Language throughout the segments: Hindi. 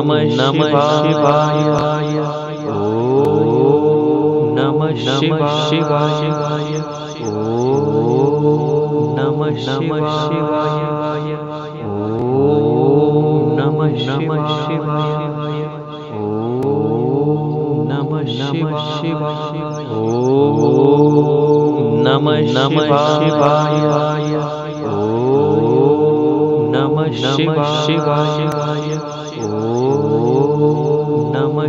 नमः नमः शिवाय। ॐ नमः नमः शिवाय। ॐ नमः नमः शिवाय। ॐ नमः शिवाय। ॐ नमः नमः शिवाय। ॐ नमः नमः शिवाय। ॐ नमः नमः शिवाय।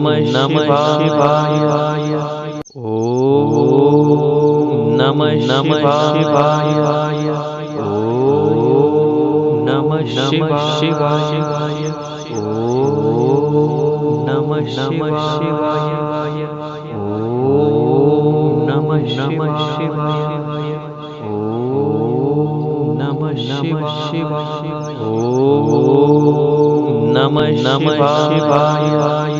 नमः शिवाय। ॐ नमः नमः शिवाय। ॐ नमः नमः शिवाय। ॐ नमः नमः शिवाय। ॐ नमः नमः शिवाय। ॐ नमः नमः शिवाय। ॐ नमः नमः शिवाय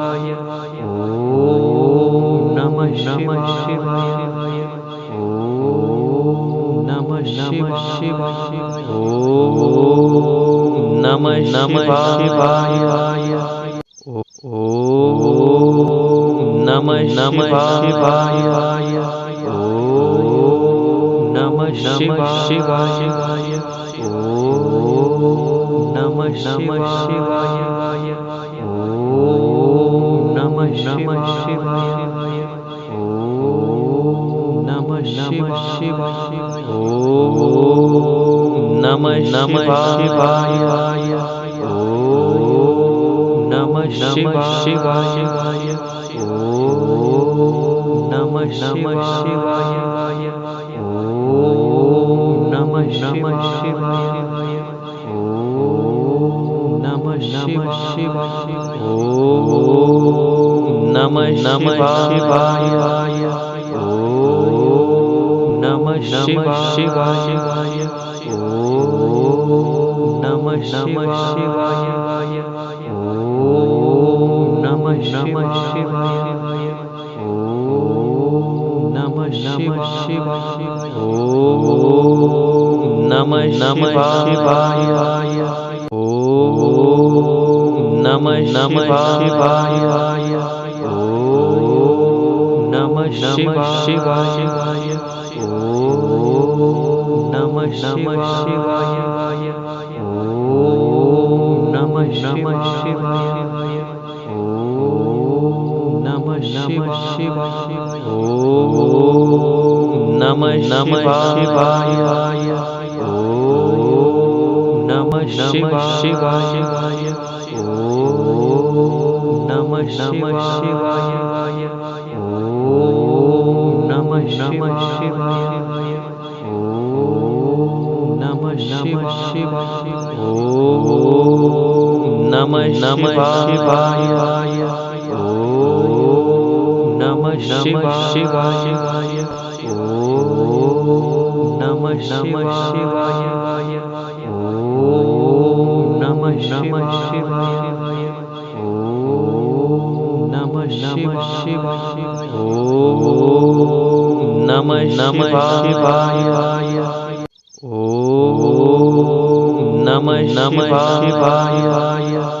नमः शिवाय ॐ नमः नमः शिवाय। ॐ नमः नमः शिवाय। ॐ नमः नमः शिवाय। ॐ नमः नमः शिवाय ॐ नमः नमः शिवाय नमः शिवाय। ॐ नमः शिवाय। ॐ नमः नमः शिवाय। ॐ नमः नमः शिवाय। ॐ नमः नमः शिवाय। ॐ नमः नमः शिवाय। ॐ नमः नमः शिवाय। नमः नमः शिवाय ॐ नमः नमः शिवाय ॐ नमः नमः शिवाय ॐ नमः नमः शिवाय ॐ नमः शिवाय ॐ नमः शिवाय ॐ नमः नमः शिवाय नमः शिवाय। ॐ नमः नमः शिवाय। ॐ नमः नमः शिवाय। ॐ नमः नमः शिवाय। ॐ नमः नमः शिवाय। ॐ नमः नमः शिवाय नमः शिवाय। ओम नमः शिवाय। ओम नमः शिवाय। ओम नमः शिवाय। ओ नमः शिवाय। ओम नमः शिवाय। ओम नमः नमः शिवाय।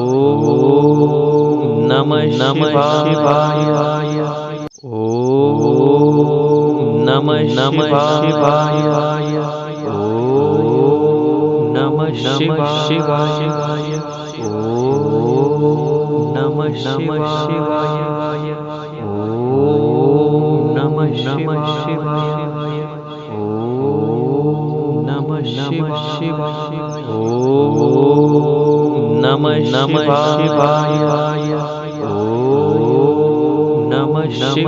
नमः शिवाय। ॐ नमः नमः शिवाय। ॐ नमः नमः शिवाय। ॐ नमः नमः शिवाय। ॐ नमः नमः शिवाय। ॐ नमः नमः शिवाय। ॐ नमः नमः शिवाय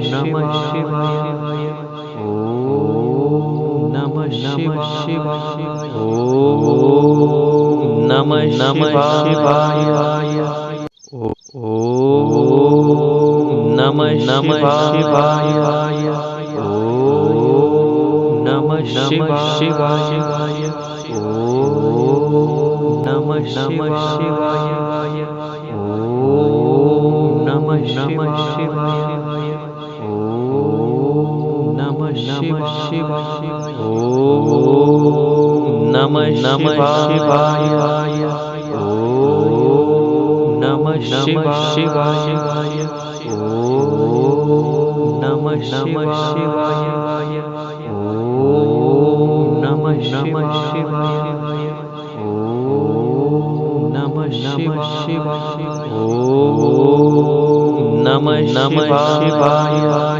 नमः नमः शिवाय। ॐ नमः नमः शिवाय। ॐ नमः नमः शिवाय। ॐ नमः नमः शिवाय। ॐ नमः नमः शिवाय। ॐ नमः नमः शिवाय। ॐ नमः नमः शिवाय शिवाय ॐ नमः नमः शिवाय ॐ नमः नमः शिवाय ॐ नमः नमः शिवाय ॐ नमः नमः शिवाय ॐ नमः नमः शिवाय ॐ नमः नमः शिवाय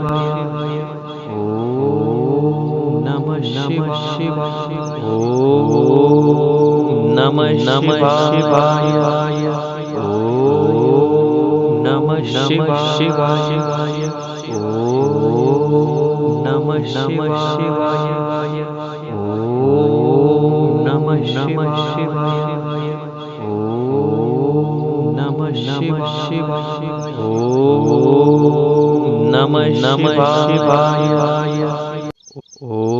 नमः नमः शिवाय। ॐ नमः नमः शिवाय। ॐ नमः नमः शिवाय। ॐ नमः नमः शिवाय। ॐ नमः नमः शिवाय। ॐ नमः नमः शिवाय। ॐ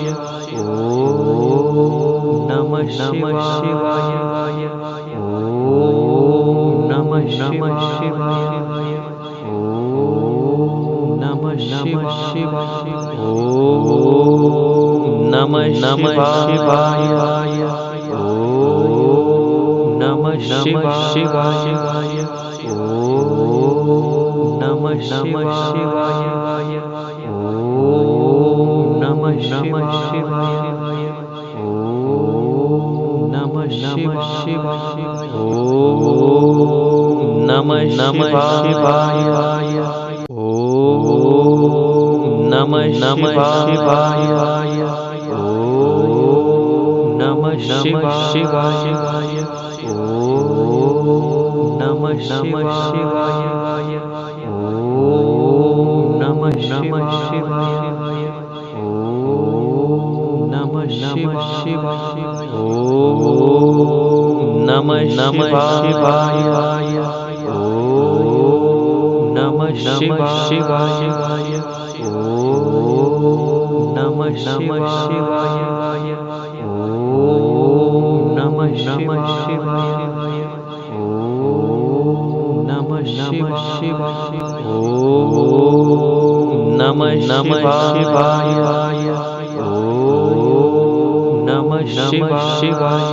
नमः नम ॐ नमः नमः शिवाय। ॐ नमः नमः शिवाय। ॐ नम नमः शिवाय। ॐ नम नमः शिवाय। ॐ नमः नमः शिवाय। ॐ नमः नमः नमः शिवाय। ओ नम नमः शिवाय। ओ नम नमः शिवाय शि नम नमः शिवाय ओ नम नमः शिवाय ओ नम नमः शिवाय शि नमः नमः शिवाय। शिव शिवायि। नमः शिवाय। ॐ नम नमः शिवाय। ॐ नमो नमः शिव शिव ओ नम नमः शिवाय। ॐ नमो नमः शिवाय।